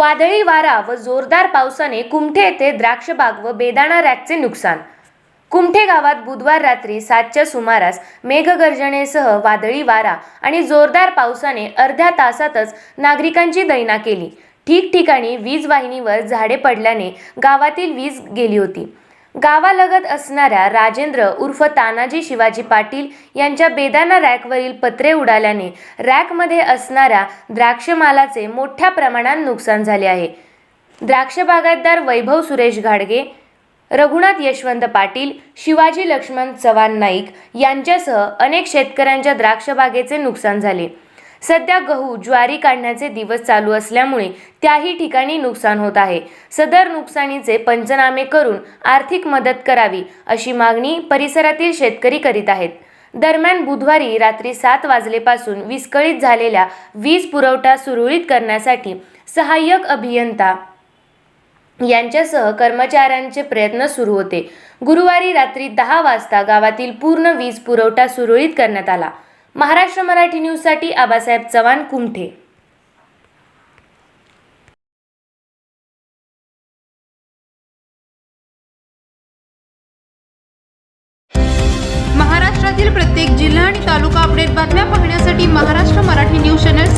वादळी वारा व जोरदार पावसाने कुमठे येथे द्राक्षबाग व बेदाणा रॅकचे नुकसान. कुमठे गावात बुधवार रात्री सातच्या सुमारास मेघगर्जनेसह वादळी वारा आणि जोरदार पावसाने अर्ध्या तासातच नागरिकांची दैना केली. ठिकठिकाणी वीज वाहिनीवर झाडे पडल्याने गावातील वीज गेली होती. गावालगत असणाऱ्या राजेंद्र उर्फ तानाजी शिवाजी पाटील यांच्या बेदाना रॅकवरील पत्रे उडाल्याने रॅकमध्ये असणाऱ्या द्राक्षमालाचे मोठ्या प्रमाणात नुकसान झाले आहे. द्राक्ष बागायतदार वैभव सुरेश घाडगे रघुनाथ यशवंत पाटील शिवाजी लक्ष्मण चव्हाण नाईक यांच्यासह अनेक शेतकऱ्यांच्या द्राक्षबागेचे नुकसान झाले. सध्या गहू ज्वारी काढण्याचे दिवस चालू असल्यामुळे त्याही ठिकाणी नुकसान होत आहे. सदर नुकसानीचे पंचनामे करून आर्थिक मदत करावी अशी मागणी परिसरातील शेतकरी करीत आहेत. दरम्यान बुधवारी रात्री सात वाजलेपासून विस्कळीत झालेल्या वीज पुरवठा सुरळीत करण्यासाठी सहाय्यक अभियंता यांच्यासह कर्मचाऱ्यांचे प्रयत्न सुरू होते. गुरुवारी रात्री दहा वाजता गावातील पूर्ण वीज पुरवठा सुरळीत करण्यात आला. महाराष्ट्र मराठी न्यूजसाठी आबासाहेब चव्हाण कुमठे. महाराष्ट्रातील प्रत्येक जिल्हा आणि तालुका अपडेट बातम्या पाहण्यासाठी महाराष्ट्र मराठी न्यूज चॅनल